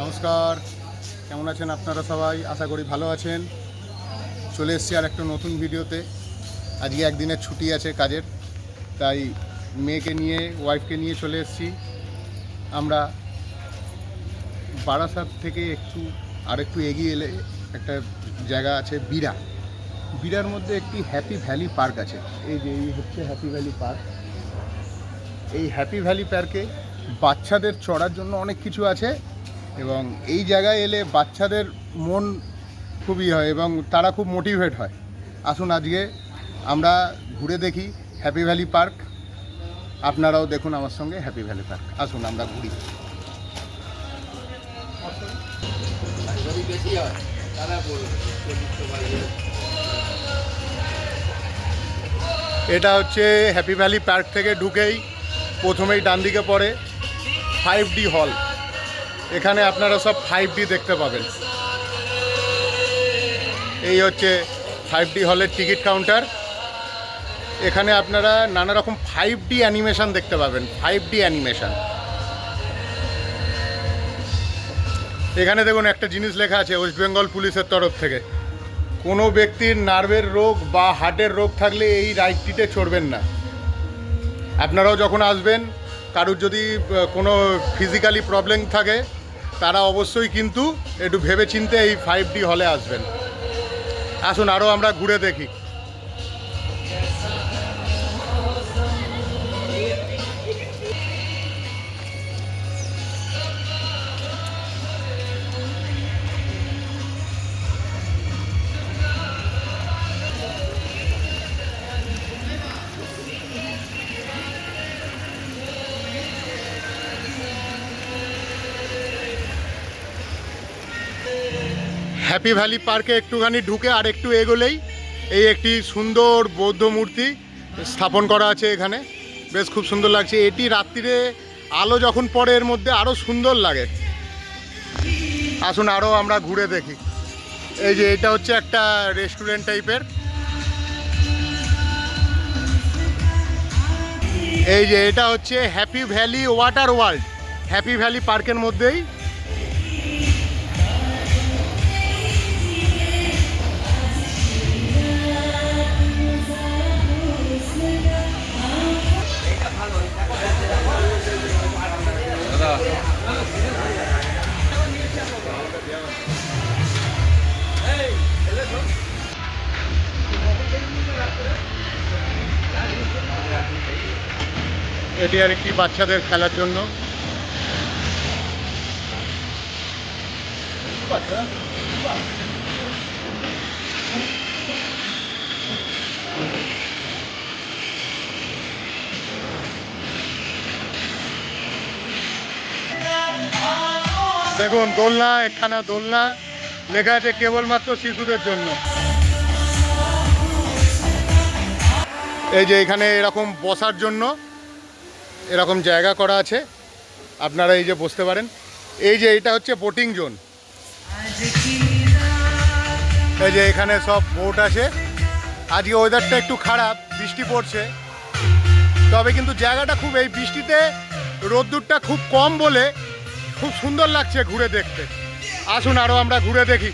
নমস্কার। কেমন আছেন আপনারা সবাই? আশা করি ভালো আছেন। চলে এসেছি আর একটা নতুন ভিডিওতে। আজকে একদিনের ছুটি আছে কাজের, তাই মেয়েকে নিয়ে ওয়াইফকে নিয়ে চলে এসেছি। আমরা বারাসাত থেকে একটু আর একটু এগিয়ে এলে একটা জায়গা আছে বিরা বিরার মধ্যে একটি হ্যাপি ভ্যালি পার্ক আছে। এই যে, এই হচ্ছে হ্যাপি ভ্যালি পার্ক এই হ্যাপি ভ্যালি পার্কে বাচ্চাদের চড়ার জন্য অনেক কিছু আছে। এবং এই জায়গায় এলে বাচ্চাদের মন খুবই হয় এবং তারা খুব মোটিভেট হয়। আসুন আজকে আমরা ঘুরে দেখি হ্যাপি ভ্যালি পার্ক আপনারাও দেখুন আমার সঙ্গে হ্যাপি ভ্যালি পার্ক আসুন, আমরা ঘুরি। এটা হচ্ছে হ্যাপি ভ্যালি পার্ক থেকে ঢুকেই প্রথমেই ডান দিকে পড়ে ফাইভ ডি হল এখানে আপনারা সব ফাইভ দেখতে পাবেন। এই হচ্ছে ফাইভ ডি হলের টিকিট কাউন্টার। এখানে আপনারা নানা রকম ফাইভ ডি অ্যানিমেশন দেখতে পাবেন ফাইভ ডি অ্যানিমেশন। এখানে দেখুন একটা জিনিস লেখা আছে ওয়েস্ট বেঙ্গল পুলিশের তরফ থেকে। কোনো ব্যক্তির নার্ভের রোগ বা হার্টের রোগ থাকলে এই রাইডটিতে চড়বেন না। আপনারাও যখন আসবেন, কারুর যদি কোনো ফিজিক্যালি প্রবলেম থাকে তারা অবশ্যই কিন্তু একটু ভেবে চিনতে এই ফাইভ ডি হলে আসবেন। আসুন আরও আমরা ঘুরে দেখি। হ্যাপি ভ্যালি পার্কে একটুখানি ঢুকে আর একটু এগোলেই এই একটি সুন্দর বৌদ্ধ মূর্তি স্থাপন করা আছে এখানে। বেশ খুব সুন্দর লাগছে। এটি রাত্রিরে আলো যখন পড়ে, এর মধ্যে আরও সুন্দর লাগে। আসুন আরও আমরা ঘুরে দেখি। এই যে এটা হচ্ছে একটা রেস্টুরেন্ট টাইপের এই যে এটা হচ্ছে happy valley water world happy valley পার্কের মধ্যেই এটি আর একটি বাচ্চাদের খেলার জন্য। দেখুন, দোলনা একখানা দোলনা। লেখা আছে কেবলমাত্র শিশুদের জন্য। এই যে এখানে এরকম বসার জন্য এরকম জায়গা করা আছে। আপনারা এই যে বসতে পারেন। এই যে এটা হচ্ছে বোটিং জোন এই যে এখানে সব বোট আছে। আজকে ওয়েদারটা একটু খারাপ, বৃষ্টি পড়ছে। তবে কিন্তু জায়গাটা খুব, এই বৃষ্টিতে রোদ্দুরটা খুব কম বলে খুব সুন্দর লাগছে ঘুরে দেখতে। আসুন আরও আমরা ঘুরে দেখি।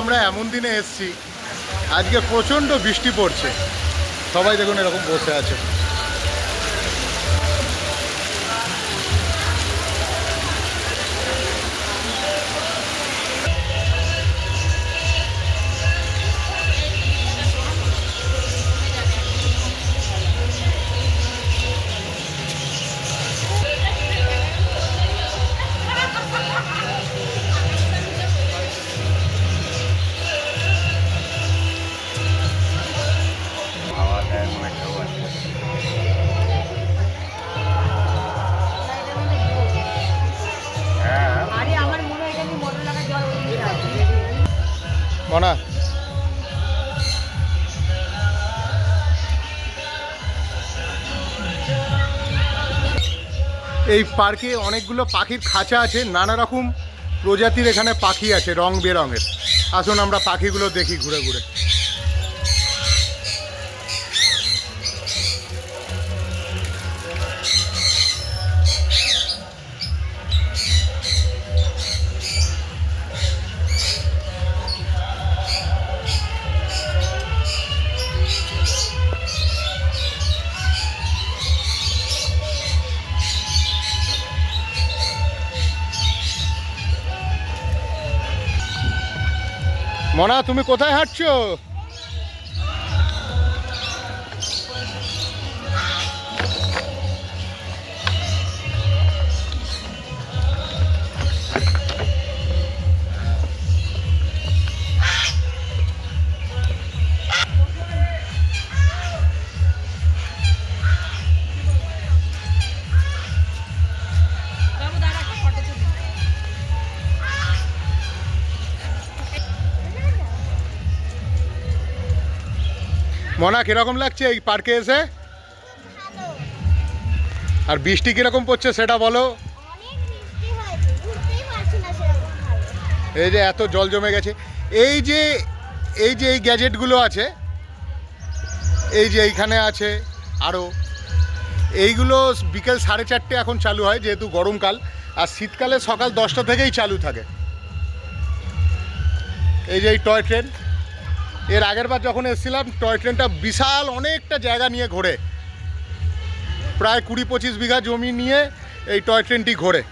আমরা এমন দিনে এসছি আজকে প্রচণ্ড বৃষ্টি পড়ছে। সবাই দেখুন এরকম বসে আছে। এই পার্কে অনেকগুলো পাখির খাঁচা আছে, নানা রকম প্রজাতির এখানে পাখি আছে, রং বেরঙের। আসুন আমরা পাখিগুলো দেখি ঘুরে ঘুরে। মনা তুমি কোথায় হাঁটছো? মনা কীরকম লাগছে এই পার্কে এসে? আর বৃষ্টি কীরকম পড়ছে সেটা বলো। এই যে এত জল জমে গেছে। এই যে এই যে এই গ্যাজেটগুলো আছে এই যে এইখানে আছে আরও এইগুলো বিকেল সাড়ে চারটে এখন চালু হয় যেহেতু গরমকাল আর শীতকালে সকাল দশটা থেকেই চালু থাকে। এই যে এই টয় ট্রেন এর আগের বার যখন এসেছিলাম, টয় ট্রেনটা বিশাল অনেকটা জায়গা নিয়ে ঘোরে। প্রায় কুড়ি পঁচিশ বিঘা জমি নিয়ে এই টয় ট্রেনটি ঘোরে।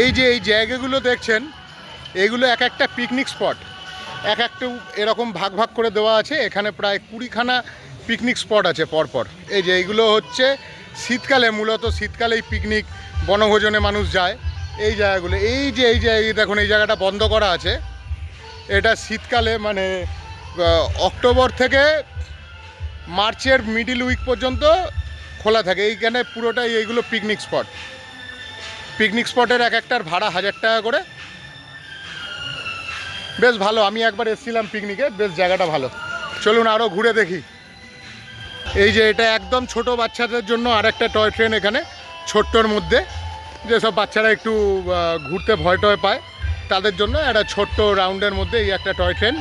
এই যে এই জায়গাগুলো দেখছেন, এগুলো এক একটা পিকনিক স্পট এক একটা এরকম ভাগ ভাগ করে দেওয়া আছে, এখানে প্রায় কুড়িখানা পিকনিক স্পট আছে পরপর। এই যে এইগুলো হচ্ছে শীতকালে, মূলত শীতকালেই পিকনিক বনভোজনে মানুষ যায়। এই জায়গাগুলো, এই যে এই যে এই দেখুন, এই জায়গাটা বন্ধ করা আছে। এটা শীতকালে মানে অক্টোবর থেকে মার্চের মিডিল উইক পর্যন্ত খোলা থাকে। এইখানে পুরোটাই এইগুলো পিকনিক স্পট পিকনিক স্পটের এক একটার ভাড়া হাজার টাকা করে। বেশ ভালো, আমি একবার এসেছিলাম পিকনিকে বেশ জায়গাটা ভালো। চলুন আরও ঘুরে দেখি। এই যে এটা একদম ছোট বাচ্চাদের জন্য আর একটা টয় ট্রেন এখানে, ছোট্টর মধ্যে। যেসব বাচ্চারা একটু ঘুরতে ভয় টয় পায়, তাদের জন্য একটা ছোট্ট রাউন্ডের মধ্যে এই একটা টয় ট্রেন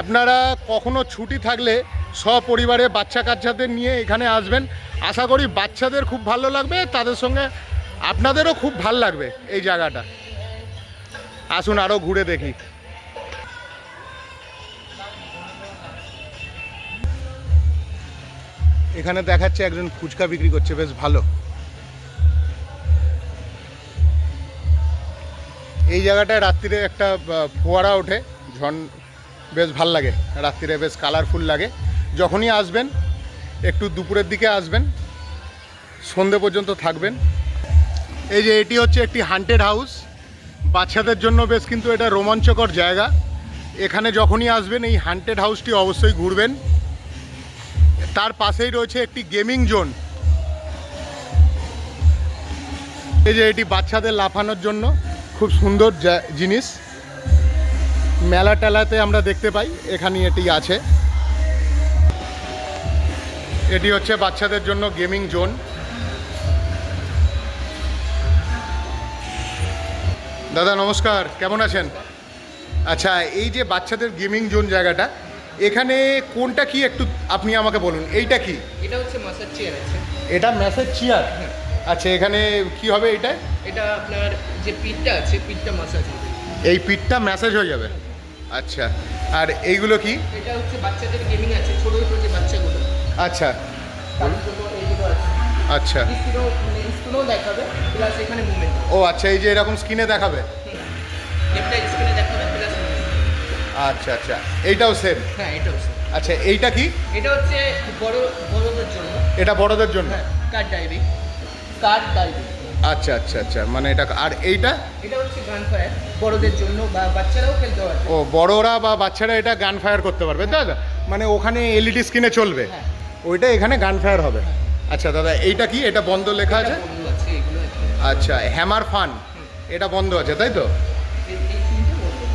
আপনারা কখনো ছুটি থাকলে সপরিবারে বাচ্চা কাচ্চাদের নিয়ে এখানে আসবেন। আশা করি বাচ্চাদের খুব ভালো লাগবে, তাদের সঙ্গে আপনাদেরও খুব ভালো লাগবে এই জায়গাটা। আসুন আরও ঘুরে দেখি। এখানে দেখাচ্ছে একজন ফুচকা বিক্রি করছে, বেশ ভালো। এই জায়গাটায় রাত্রিরে একটা ফোয়ারা ওঠে, ঝন বেশ ভালো লাগে। রাত্রিরে বেশ কালারফুল লাগে। যখনই আসবেন, একটু দুপুরের দিকে আসবেন, সন্ধে পর্যন্ত থাকবেন। এই যে এটি হচ্ছে একটি হান্টেড হাউস বাচ্চাদের জন্য বেশ কিন্তু এটা রোমাঞ্চকর জায়গা। এখানে যখনই আসবেন, এই হান্টেড হাউসটি অবশ্যই ঘুরবেন। তার পাশেই রয়েছে একটি গেমিং জোন এই যে এটি বাচ্চাদের লাফানোর জন্য খুব সুন্দর জিনিস। মেলা টেলাতে আমরা দেখতে পাই, এখানে এটি আছে। এটি হচ্ছে বাচ্চাদের জন্য গেমিং জোন। দাদা নমস্কার। কেমন আছেন? আচ্ছা এই যে বাচ্চাদের গেমিং জোন জায়গাটা এখানে কোনটা কি একটু আপনি আমাকে বলুন? এইটা কি? এটা হচ্ছে ম্যাসাজ চেয়ার আছে। এটা ম্যাসেজ চেয়ার আচ্ছা এখানে কি হবে এটা? এটা আপনার যে পিঠটা আছে পিঠটা ম্যাসাজ হবে। এই পিঠটা ম্যাসেজ হয়ে যাবে। আচ্ছা আর এইগুলো কি? এটা হচ্ছে বাচ্চাদের গেমিং আছে ছোট ছোট যে বাচ্চাগুলো। আচ্ছা। আচ্ছা। ও আচ্ছা এই যে এরকম স্ক্রিনে দেখাবে? আচ্ছা আচ্ছা এইটাও সেম হ্যাঁ এটা হচ্ছে আচ্ছা এইটা কি? এটা হচ্ছে বড় বড়দের জন্য? এটা বড়দের জন্য হ্যাঁ কার ডাইভিং কার ডাইভিং আচ্ছা আচ্ছা আচ্ছা মানে এটা, আর এইটা? এটা হচ্ছে গান ফায়ার বড়দের জন্য বা বাচ্চারাও খেলতে পারবে ও, বড়রা বা বাচ্চারা এটা গান ফায়ার করতে পারবে দাদা মানে ওখানে এলইডি স্ক্রিনে চলবে। হ্যাঁ। ওইটা এখানে গান ফায়ার হবে। আচ্ছা দাদা এইটা কি? এটা বন্ধ লেখা আছে? আচ্ছা হ্যামার ফান এটা বন্ধ আছে তাই তো?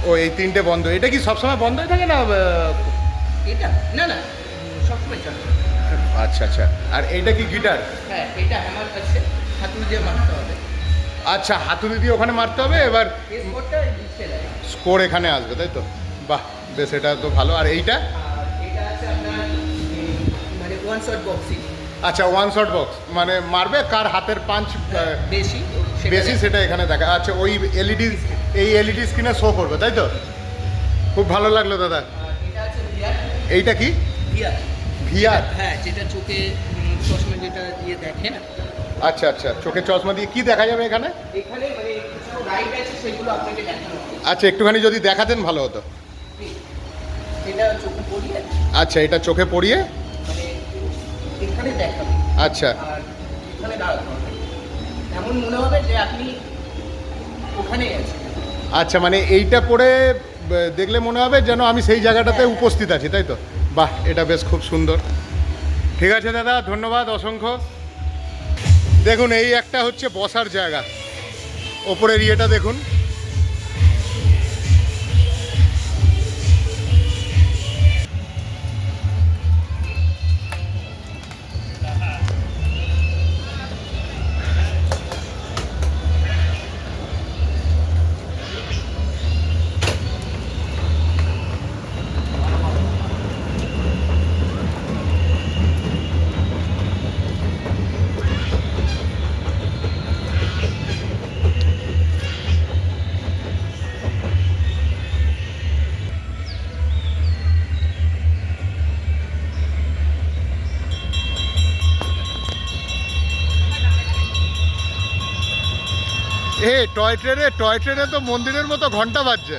ও এই তিনটে বন্ধ। এটা কি সবসময় বন্ধই থাকে না এটা? না না সবসময় চলে। আচ্ছা আচ্ছা। আর এইটা কি গিটার? হ্যাঁ এটা হ্যামার আছে হাতুড়ি দিয়ে মারতে হবে। আচ্ছা হাতুড়ি দিয়ে ওখানে মারতে হবে এবার স্কোর এখানে আসবে তাই তো? বাহ বেশ এটা তো ভালো। আর এইটা আর এটা আছে আপনার উম, মানে ওয়ান শট বক্সিং আচ্ছা ওয়ান শট বক্স মানে মারবে কার হাতের পাঞ্চ বেশি সেটা বেশি সেটা এখানে দেখা। আচ্ছা ওই এলইডি এই এলইডি স্ক্রিনে শো করবে তাই তো? খুব ভালো লাগল দাদা। এইটা কি? ভিআর ভিআর হ্যাঁ যেটা চোখে চশমা যেটা দিয়ে আচ্ছা আচ্ছা চোখে চশমা দিয়ে কি দেখা যাবে এখানে? এখানে মানে কিছু রাইড আছে সেগুলো আপনাকে দেখানো আচ্ছা একটুখানি যদি দেখাতেন ভালো হতো। এটা চোখে পড়িয়ে। আচ্ছা এটা চোখে পড়িয়ে দেখাবে। আচ্ছা। আর এখানে দাঁড়াতে হবে। এমন মনে হবে যে আপনি ওখানেই আছেন। আচ্ছা মানে এইটা পড়ে দেখলে মনে হবে যেন আমি সেই জায়গাটাতে হ্যাঁ। উপস্থিত আছি তাই তো? বাহ এটা বেশ খুব সুন্দর। ঠিক আছে দাদা ধন্যবাদ অসংখ্য। দেখুন এই একটা হচ্ছে বসার জায়গা। ওপরের ইয়েটা দেখুন। এ টয় ট্রেনে টয় ট্রেনে তো মন্দিরের মতো ঘণ্টা বাজছে।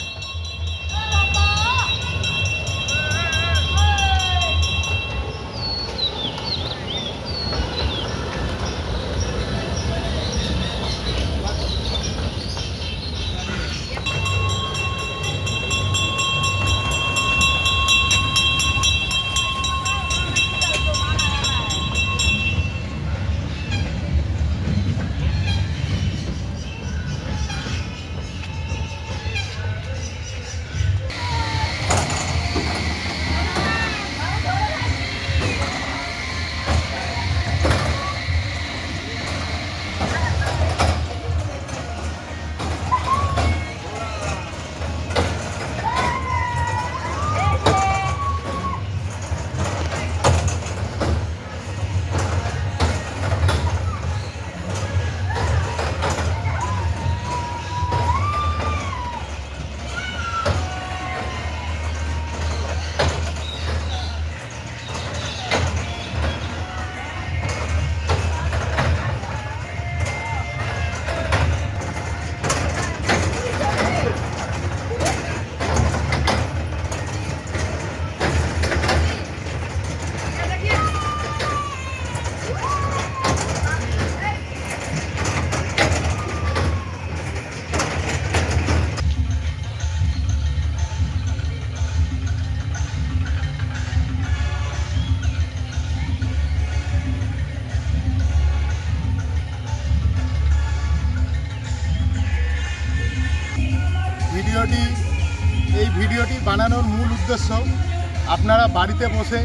বাড়িতে বসে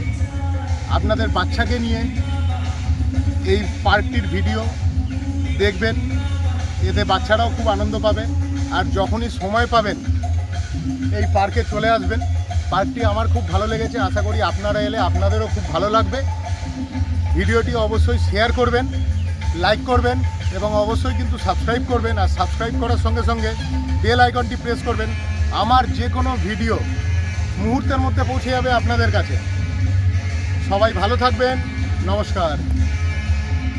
আপনাদের বাচ্চাকে নিয়ে এই পার্কটির ভিডিও দেখবেন। এতে বাচ্চারাও খুব আনন্দ পাবে আর যখনই সময় পাবেন এই পার্কে চলে আসবেন। পার্কটি আমার খুব ভালো লেগেছে, আশা করি আপনারা এলে আপনাদেরও খুব ভালো লাগবে। ভিডিওটি অবশ্যই শেয়ার করবেন, লাইক করবেন এবং অবশ্যই কিন্তু সাবস্ক্রাইব করবেন আর সাবস্ক্রাইব করার সঙ্গে সঙ্গে বেল আইকনটি প্রেস করবেন। আমার যে কোনো ভিডিও মুহূর্তের মধ্যে পৌঁছে যাবে আপনাদের কাছে। সবাই ভালো থাকবেন। নমস্কার।